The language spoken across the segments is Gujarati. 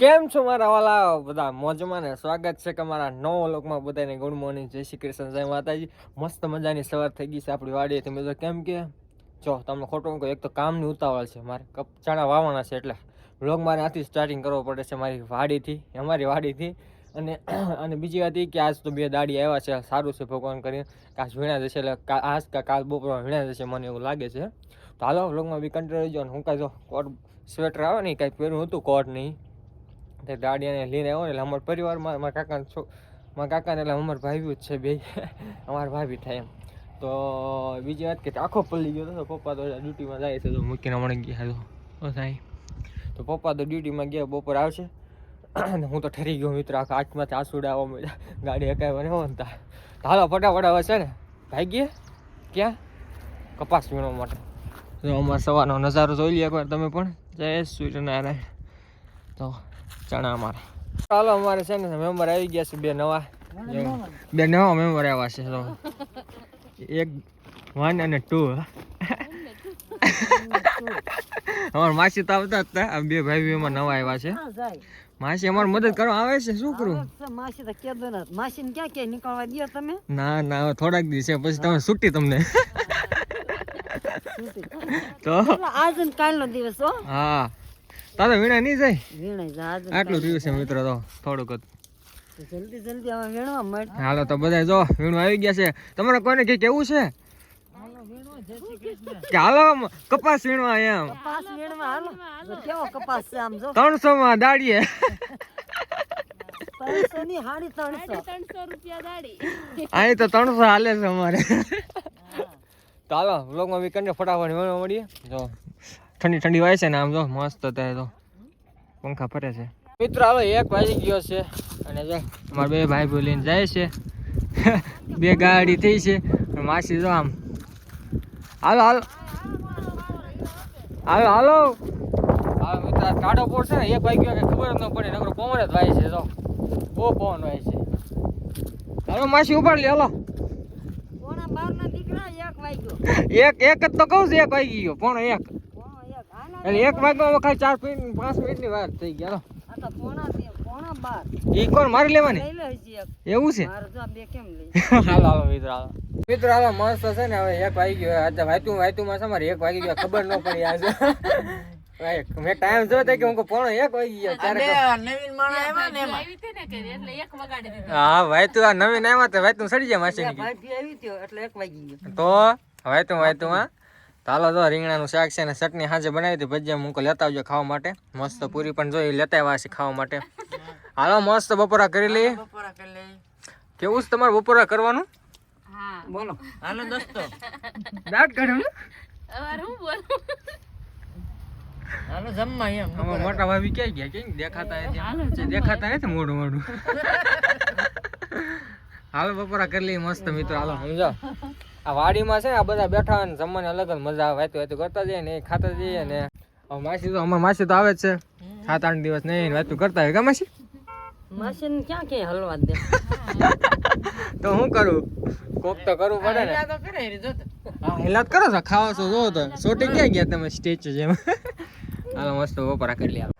કેમ છો મારા વાલા? બધા મોજમાં ને સ્વાગત છે કે મારા નવો લોકમાં બધાને ગુડ મોર્નિંગ. જય શ્રી કૃષ્ણ, જય માતાજી. મસ્ત મજાની સવાર થઈ ગઈ છે આપણી વાડીએથી મેં તો કેમ કે? જો, તમને ખોટું કહું, એક તો કામની ઉતાવળ છે. મારે કપ ચણા વાવવાના છે એટલે વ્લોગ મારે આથી સ્ટાર્ટિંગ કરવો પડે છે મારી વાડીથી, અમારી વાડીથી. અને અને બીજી વાત એ કે આજ તો બે દાડી આવ્યા છે. સારું છે ભગવાન કરીને. કે આજ વીણા જશે એટલે આજ કા, કાલ બપોરમાં વીણા જશે મને એવું લાગે છે. તો હાલો, વ્લોગમાં બી કંટ્રોલ રહેજો અને હું કાંઈ જો કોટ સ્વેટર આવે ને કાંઈ પહેર્યું હતું કોટ નહીં તે દાડિયાને લઈને આવ્યો એટલે અમારા પરિવારમાં, મારા કાકાને છો, મારા કાકાને એટલે અમારા ભાભી જ છે બે. અમારા ભાભી થાય એમ. તો બીજી વાત કે આખો પલ્લી ગયો તો પપ્પા તો ડ્યુટીમાં જાય છે, તો મૂકીને હમણાં ગયા તો થાય. તો પપ્પા તો ડ્યુટીમાં ગયા, બપોર આવશે. હું તો ઠરી ગયો મિત્ર, આખા આંખમાંથી આંસુડા આવવા મળ્યા ગાડી હકાય મને હોતા હાલો, ફટાફટ હવે છે ને ભાગીએ ક્યાં? કપાસ વીણવા માટે. તો અમારા સવારનો નજારો જોઈ લે એકવાર તમે પણ. જય સૂર્યનારાયણ તો ચણા અમારા. ચાલો અમારે છે ને મેમ્બર આવી ગયા છે બે નવા. બે નવા મેમ્બર આવ્યા છે તો. એક વન અને ટુ અમારે માસી તો આવતા જ હતા. આ બે ભાઈ બી એમાં નવા આવ્યા છે. માસી અમારે મદદ કરવા આવે છે શું કરું? માસી તો કેદો ન માસી ને ક્યાં ક્યાં નીકળવા દો તમે? ના ના હવે થોડાક દિવસે પછી તમે છૂટી તમને. તો? આજ ને કાલનો દિવસ હો. હા. તારે વીણા નહીં જાય? વીણા જા આટલું રહ્યું છે મિત્રો તો થોડુંક જલ્દી જલ્દી હવે વીણવા મળ. હાલો તો બધા જો વીણું આવી ગયા છે. તમારે કોઈને કઈ કેવું છે? હાલો કપાસ વીણવા એમ કપાસ વીણવા હાલો. કેવો કપાસ છે આમ જો? માં દાડીએ. અહીં તો ત્રણસો હાલે છે અમારે. તો હાલો વ્લોગમાં ફટાફટ વીણવા મળીએ. જો. ઠંડી ઠંડી વાય છે ને આમ જો મસ્ત અત્યારે તો. પંખા ફરે છે. મિત્રો હાલો એક વાગી ગયો છે અને જો અમારા બે ભાઈ બોલીને જાય છે. બે ગાડી થઈ છે. માસી જો આમ. હાલો હાલો. હાલો હાલો. હાલો મિત્ર કાઢો પડશે ને એક વાગ્યો કે ખબર ન પડે નકરો પવન જ વાય છે જો. બહુ પવન વાય છે. હાલો માસી ઉપાડ લે હાલો. એક એક એક જ તો કહું છું એક વાગી ગયો પોણો એક. એટલે એક વાગ્યા ખાલી ચાર મિનિટ પાંચ મિનિટની વાત થઈ ગયા તો ઈ કોણ મારી લેવાની? લઈ લે હજી એક. એવું છે? મારે જો આ બે કેમ લઈ? હાલો હાલો મિત્ર હાલો. મિત્ર હાલો મસ્ત છે ને હવે એક વાગી ગયો. આજે વાયતું વાયતું માં તમારે એક વાગી ગયો. ખબર ન પડી આજે મેં ટાઈમ જોયો કે હું કહું પોણો એક વાગી ગયો ત્યારે હા વાયતું આ નવીન આવ્યા તો વાયતું સડી જાય માસી આવી એટલે એક વાગી ગયો. તો વાયતું વાયતું હા તો હાલો તો રીંગણાનું શાક છે અને ચટણી સાંજે બનાવી હતી. ભજીયા મૂકો લેતા આવજો ખાવા માટે. મસ્ત પૂરી પણ જોઈ લેતા આવ્યા છે ખાવા માટે. હાલો મસ્ત બપોરા કરી લઈએ. કેવું છે તમારે બપોરા કરવાનું? બોલો. હાલો દોસ્તો. દાંત કાઢ્યો ને. હાલો જમવા એમ. મોટા ભાભી ક્યાં ગયા? કેમ દેખાતા નથી? દેખાતા નથી મોઢું મોઢું. હાલો બપોરા કરી લઈએ મસ્ત મિત્રો. હાલો સમજો આ વાડીમાં છે ને આ બધા બેઠા અને જમવાની અલગ જ મજા આવે. વાતું વાતું કરતા જઈએ ને એ ખાતા જઈએ ને. હવે માસી તો અમાર માસી તો આવે જ છે. સાત આઠ દિવસ નહીં વાતું કરતા હોય. કા માસી? માસી ક્યાં ક્યાં હલવા દે. તો હું કરું? કોક તો કરવું પડે ને. હા હિલાત કરો છો? ખાવા છો જોવો તો. સોટી ક્યાં ગયા તમે સ્ટેચ્યુ જેમ? હાલો મસ્ત બપોરા કરી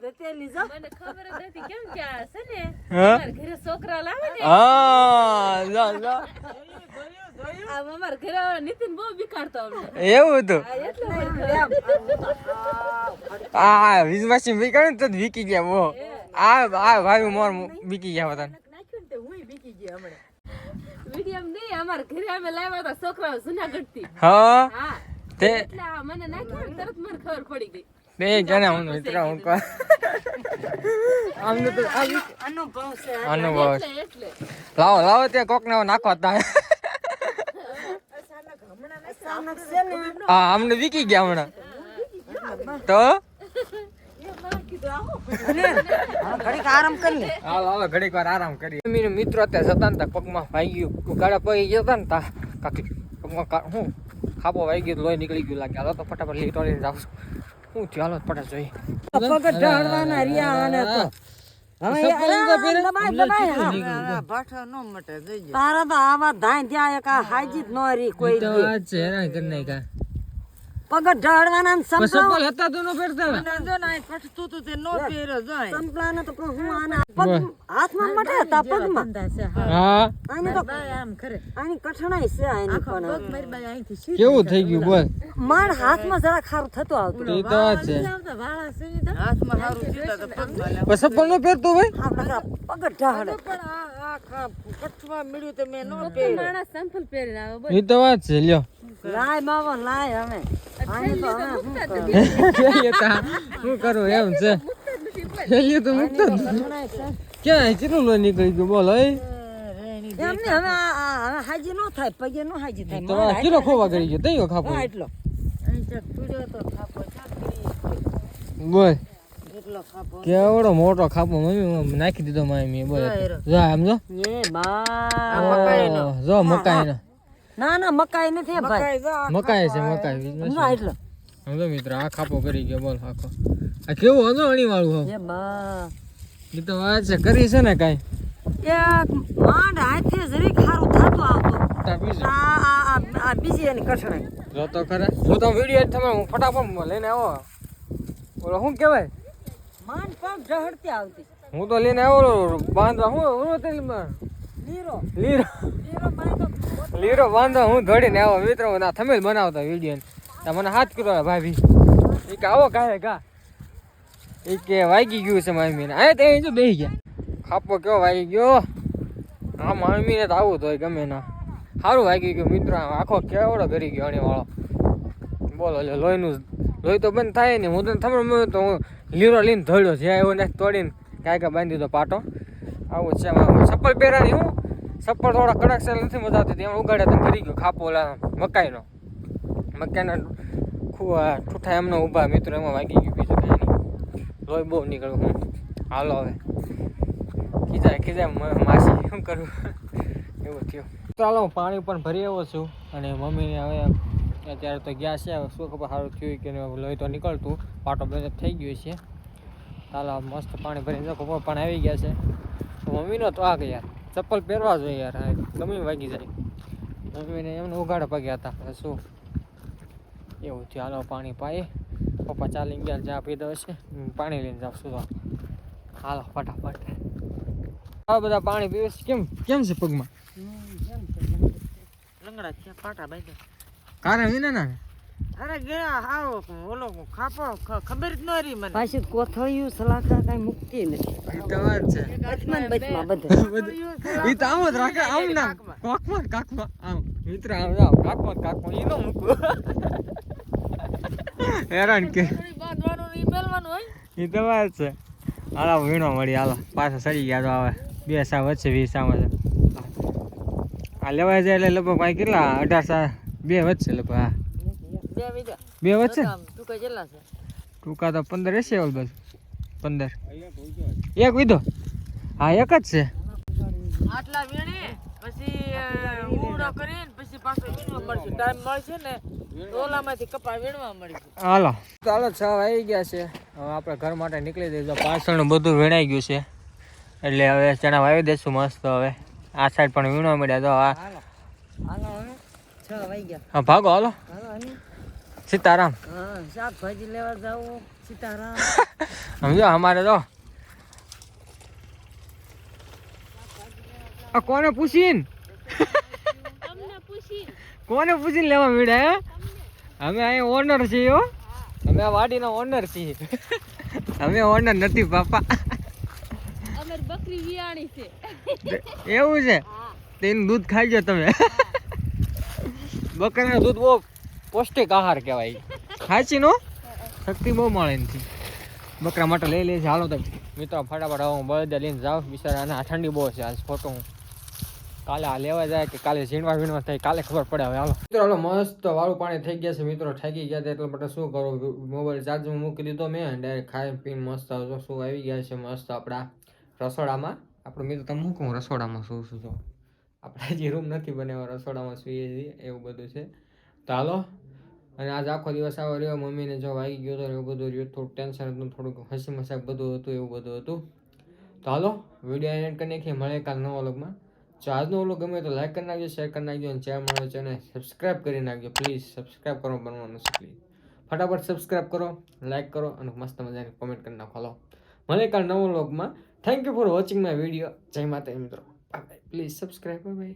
જેવો તો આવો આવો ઘડી બોલો માં ઘડી બોલો માં. તો નો વી ગયા છોકરા લાવે ને. હા લો લો. આ અમારા ઘરે નીતિન બહુ બીકાડતો અમને. એવું હતું? આ વીજ મશીન વીકાણ તો વીકી ગયા બહુ આ આ ભાઈ મોર વીકી ગયા હતા વીડિયો નહીં અમારા ઘરે અમે લાવ્યા હતા છોકરાઓ જુનાગઢથી હા? હા. તે એટલે આ મને નાખ્યો તરત મને ખબર પડી ગઈ. તે જણા હું મિત્ર હું કો. આમ તો અનુભવ છે. અનુભવ લાવો લાવો તે કોક ને નાખો તા. હા અમને વીકી ગયા હમણાં. તો? ઘડીક આરામ કરી હાલો હાલો ઘડીક વાર આરામ મીનો મિત્રો ત્યાં જતા ને પગમાં ભાઈ ગયું. ગાડા પગી ગયા ને તા. કાકી પગમાં હું? ખાપો વાગી ગયો લોહી નીકળી ગયું લાગે. હાલો તો ફટાફટ લીટો લઈને જાઉં છું. હું ચાલો પડે જોઈ પગ ઢળવાના રહ્યા અને તો. તારા તો આવા ધાય ત્યાં એક હાજી જ ન રહી કોઈ દી. હેરાન કરી નાખ્યા. પગ ઢળવાના ને સંભળાવ- હતા તો ન પહેરતા સંભળાવને તો હું આના. પગ હાથમાં મટે હતા પગમાં. હા. આની તો આની કઠણાઈ છે આની પણ. કેવું થઈ ગયું બોલ. માર હાથમાં જરા ખારું થતું આવતું. એ તો વાત છે. પણ ચપ્પલ ન પહેરતો ભાઈ આ બધા પગ ઢળે. માણસ સંપલ પહેરીને આવે એ તો વાત છે લ્યો. લાય બાબા લાય હવે. શું કરું? એમ છે. તો મુક્ત. ક્યાં કેટલું લો નીકળી ગયું? બોલ હે એમ નહીં, હવે હાજી નો થાય પગે નો હાજી થાય. તો કિલો ખોવા કરી ગયો તૈયો ખાપો? એટલો. બોલ. એટલો કેવડો મોટો ખાપો? મમ્મી નાખી દીધો મામી બોલ. જા આમ જો. જો મકાઈ નો ના ના મકાઈ નથી ભાઈ. મકાઈ છે મકાઈ ના એટલો. સમજો મિત્ર આ ખાપો કરી ગયો બોલ આખો. આ કેવું હતો અણી વાળું એ બા એ તો વાત છે કરી છે ને કાંઈ? એક માંડ હાથે જરીક ખારું થતું આવતું. તા બીજું? આ આ આ- બીજી એની કઠણાઈ. જો તો ખરે. હું તો વિડિયો તમે હું ફટાફટ લઈને આવો. બોલો શું કહેવાય? માંડ પગ ઝહડતી આવતી. હું તો લઈને આવો બાંધવા. હું હું તેલ લીરો. લીરો. લીરો લીરો બાંધો હું ધોડીને આવો. મિત્રો ના થમેલ બનાવતા વીડિયો તા મને હાથ કરો ભાભી. એ કે, આવો કાંઈ કા એ કે, વાગી ગયું છે મામી ને આ તે જો બેસી ગયા. ખાપો કેવો વાગી ગયો? આ મામીને તો આવું તો ગમે ના. સારું વાગી ગયું, મિત્રો. આખો કેવડો કરી ગયો અણી વાળો બોલો, લે, લોહીનું લોહી તો બંધ થાય ને હું તો થમણ તો હું લીરો લઈને ધોડ્યો જ્યાં આવ્યો ને તોડીને કાંઈ કાંઈ બાંધી દીધો પાટો. આવું છે ચપ્પલ પહેરાની હું? ચપ્પલ થોડા કડક સેલ નથી મજા આવતી એમાં ઉગાડે તો કરી ગયો ખાપો ઓલા મકાઈનો. મકાઈના ઠૂઠા એમનો ઊભા, મિત્રો એમાં વાગી ગયું બીજું કાંઈ નહીં. લોહી બહુ નીકળ્યું હું. હાલો હવે. ખીજાય ખીજાય માસી, શું કરું? એવું થયું. ચાલો, હું પાણી પણ ભરી આવ્યો છું અને મમ્મીને હવે અત્યારે તો ગયા છે, હવે શું ખબર સારું થયું કે લોહી તો નીકળતું. પાટો બધો થઈ ગયો છે. ચાલો, મસ્ત પાણી ભરીને ખબર પણ આવી ગયા છે. મમ્મીનો તો આગ યાર. ચપ્પલ પહેરવા જોઈએ યાર ગમે વાગી જાય. મમ્મીને એમને ઉઘાડા પગ્યા હતા શું? એવું હાલો પાણી પાઈએ. પપ્પા ચાલી ગયા ચા પી હશે. હું પાણી લઈને જાઉં શું હાલો ફટાફટ. આ બધા પાણી પીવે છે કેમ? કેમ છે પગમાં? લંગડા છે પાટા બાંધે કારણ વિના ના અરે ગયા હાવ ઓલો ખાપો ખબર જ ન રહી મને. પાછી કોથળિયું સલાખા કઈ મુક્તિ નથી. એ તો છે. બચમાં બચમાં બધે. ઈ તો આમ જ રાખે આમ ના કાકમાં કાકમાં આમ. મિત્ર આમ જાવ કાકમાં કાકમાં ઈ નો મૂકવું હેરાન કે. બાંધવાનું ઈ મેલવાનું હોય એ તમાર છે. હાલો વીણો મળી હાલો. પાછા સડી ગયા તો હવે. બે સા વચ્ચે વીસ આમાં છે આ લેવાય જાય એટલે લગભગ ભાઈ કેટલા? અઢાર સા બે વચ્ચે લગભગ હા. બે વચ્ચે? છે. ટૂંકા તો પંદર હશે ઓલ બસ. પંદર. એક વીધો હા એક જ છે. આટલા વીણી પછી ઉવડો કરીને પછી પાછો વીણવા મળશે ટાઈમ મળશે ને ઓલામાંથી કપા વીણવા મળશે. હાલો. ચાલો છ આવી ગયા છે. હવે આપણે ઘર માટે નીકળી દઈશું પાછળનું બધું વીણાઈ ગયું છે. એટલે હવે ચણા વાવી દઈશું મસ્ત હવે. આ સાઈડ પણ વીણવા મળ્યા. તો આ હા ભાગો હાલો. સીતારામ. હા શાકભાજી લેવા જાવ સીતારામ. સમજો અમારે તો. આ કોને પૂછીન? કોને પૂછીને લેવા મળ્યા અમે અહીં ઓનર છીએ હો. અમે આ વાડીના ઓનર છીએ. અમે ઓનર નથી પાપા અમે બકરી વિયાણી છે. એવું છે? તેનું દૂધ ખાઈ તમે. બકરાનું દૂધ બહુ પૌષ્ટિક આહાર કહેવાય. ખાંચી નો? શક્તિ બહુ મળે નથી બકરા માટે લઈ લે હાલો તો મિત્રો, ફટાફટ હું બળદે લઈને જાઉં. બિચારા આ ઠંડી બહુ છે, આજ ફોટો હું કાલે આ લેવા જાય કે કાલે ઝીણવા વીણવા થાય, કાલે ખબર પડે હવે. હાલો. મિત્રો, હાલો, મસ્ત વાળું પાણી થઈ ગયા છે. મિત્રો થાકી ગયા છે, એટલે માટે શું કરું? મોબાઈલ ચાર્જમાં મૂકી દીધો મેં ડાયરેક્ટ ખાઈ પીને મસ્ત શું આવી ગયા છે, મસ્ત આપણા રસોડામાં. આપણું મિત્રો, તમે શું કહું? રસોડામાં શું શું છો? આપણે હજી રૂમ નથી બનાવ્યો રસોડામાં સુઈએ છીએ, એવું બધું છે. તો હાલો. અને આજ આખો દિવસ આવો રહ્યો, મમ્મીને જો વાગી ગયો હતો એવું બધું રહ્યું, થોડુંક ટેન્શન હતું, થોડુંક હસી મસાક બધું હતું, એવું બધું હતું. તો હાલો વીડિયો એન્ડ કરી નાખીએ મળે કાલ નવા વ્લોગમાં. જો આજનો વ્લોગ ગમે તો લાઈક કરી નાખજો શેર કરી નાખજો, અને ચેનલ મળે છે અને સબસ્ક્રાઈબ કરી નાખજો પ્લીઝ સબસ્ક્રાઈબ કરો બનવાનું છે પ્લીઝ ફટાફટ સબસ્ક્રાઈબ કરો લાઈક કરો, અને મસ્ત મજાની કોમેન્ટ કરી નાખો. હાલો મળે કાલ નવા વ્લોગમાં. Thank you for watching my video જય માતા મિત્રો. Please subscribe by